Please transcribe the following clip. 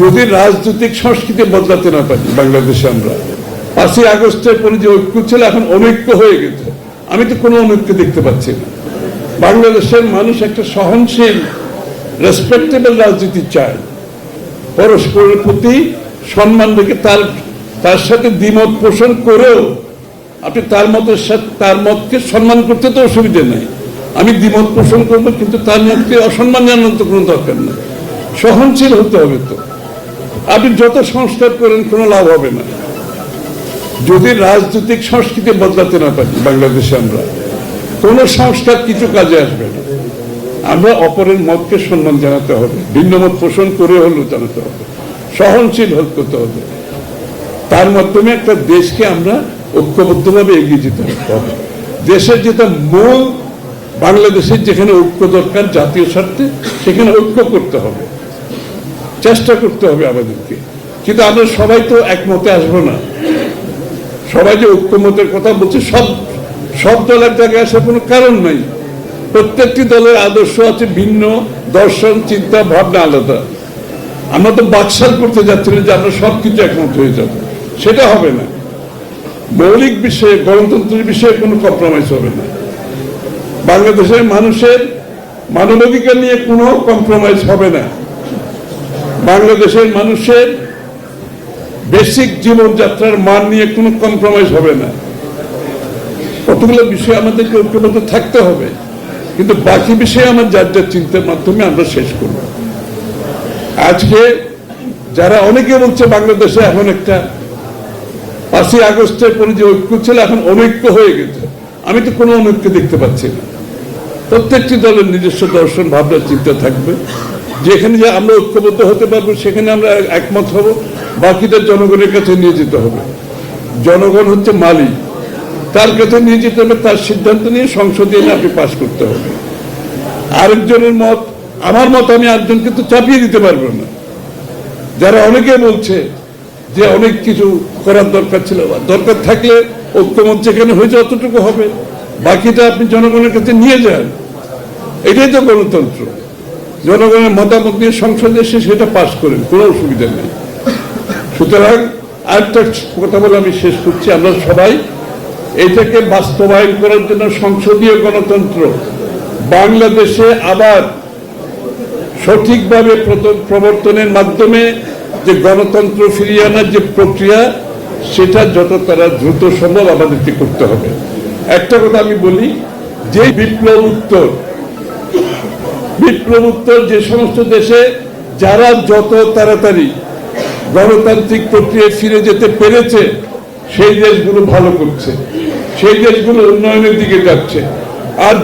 যদি রাজনৈতিক সংস্কৃতি বদলাতে না পারি, বাংলাদেশে আমরা। পাঁচই আগস্টের পরে যে ঐক্য ছিল, এখন অনৈক্য হয়ে গেছে। আমি তো কোনো অনৈক্য দেখতে পাচ্ছি না। বাংলাদেশের মানুষ একটা সহনশীল রেসপেক্টেবল রাজনীতি চায়। পরস্পরের প্রতি সম্মান রেখে তার তার সাথে দ্বিমত পোষণ করেও আপনি তার মতের সাথে, তার মতকে সম্মান করতে তো অসুবিধে নেই। আমি দ্বিমত পোষণ করব, কিন্তু তার মতকে অসম্মান জানানোর তো কোনো দরকার নেই। সহনশীল হতে হবে তো। আপনি যত সংস্কার করেন, কোনো লাভ হবে না। যদি রাজনৈতিক সংস্কৃতি বদলাতে না পারি, বাংলাদেশে আমরা, কোন সংস্কার কিছু কাজে আসবে না। আমরা অপরের মতকে সম্মান জানাতে হবে, ভিন্ন মত পোষণ করে হলেও জানাতে হবে, সহনশীল হতে হবে। তার মাধ্যমে একটা দেশকে আমরা ঐক্যবদ্ধভাবে এগিয়ে যেতে হবে। দেশের যেটা মূল, বাংলাদেশের যেখানে ঐক্য দরকার, জাতীয় স্বার্থে, সেখানে ঐক্য করতে হবে। চেষ্টা করতে হবে আমাদেরকে। কিন্তু আমরা সবাই তো একমতে আসব না। সবাই যে ঐক্যমতের কথা বলছে, সব সব দলের জায়গায় আসার কোনো কারণ নাই। প্রত্যেকটি দলের আদর্শ আছে ভিন্ন, দর্শন, চিন্তা, ভাবনা আলাদা। আমরা তো বাকশাল করতে যাচ্ছি না যে আমরা সবকিছু একমত হয়ে যাব। সেটা হবে না। মৌলিক বিষয়ে, গণতন্ত্রের বিষয়ে কোনো কম্প্রোমাইজ হবে না। বাংলাদেশের মানুষের মানবাধিকার নিয়ে কোনো কম্প্রোমাইজ হবে না। বাংলাদেশের মানুষের বেসিক জীবনযাত্রার মান নিয়ে কোনো কম্প্রোমাইজ হবে না। কতগুলো বিষয় আমাদেরকে ঐক্যবদ্ধ থাকতে হবে, কিন্তু বাকি বিষয়ে আমার যার যার চিন্তার মাধ্যমে আমরা শেষ করব। আজকে যারা অনেকে বলছে বাংলাদেশে এখন একটা পাঁচই আগস্টের পরে যে ঐক্য ছিল, এখন অনৈক্য হয়ে গেছে। আমি তো কোনো অনৈক্য দেখতে পাচ্ছি না। প্রত্যেকটি দলের নিজস্ব দর্শন, ভাবনা, চিন্তা থাকবে। যেখানে যে আমরা ঐক্যবদ্ধ হতে পারব, সেখানে আমরা একমত হব। বাকিটা জনগণের কাছে নিয়ে যেতে হবে। জনগণ হচ্ছে মালিক। তার কাছে নিয়ে যেতে হবে, তার সিদ্ধান্ত নিয়ে সংসদে এনে আপনি পাশ করতে হবে। আরেকজনের মত, আমার মত আমি আরেকজনকে তো চাপিয়ে দিতে পারব না। যারা অনেকে বলছে যে অনেক কিছু করার দরকার ছিল দরকার থাকলে ঐক্যমত যেখানে হয়েছে, অতটুকু হবে। বাকিটা আপনি জনগণের কাছে নিয়ে যান। এটাই তো গণতন্ত্র। জনগণের মতামত নিয়ে সংসদে এসে সেটা পাশ করেন, কোনো অসুবিধা নেই। সুতরাং আরেকটা কথা বলে আমি শেষ করছি, আমরা সবাই এটাকে বাস্তবায়ন করার জন্য সংসদীয় গণতন্ত্র বাংলাদেশে আবার সঠিকভাবে প্রবর্তনের মাধ্যমে যে গণতন্ত্র ফিরিয়ে আনার যে প্রক্রিয়া, সেটা যত তারা দ্রুত সম্ভব আমাদেরকে করতে হবে। একটা কথা আমি বলি, যে বিপ্লব উত্তর বিপ্লব উত্তর যে সমস্ত দেশে, যারা যত তাড়াতাড়ি গণতান্ত্রিক প্রক্রিয়ায় ফিরে যেতে পেরেছে, সেই দেশগুলো ভালো করছে। সেই দেশগুলো উন্নয়নের দিকে যাচ্ছে। আর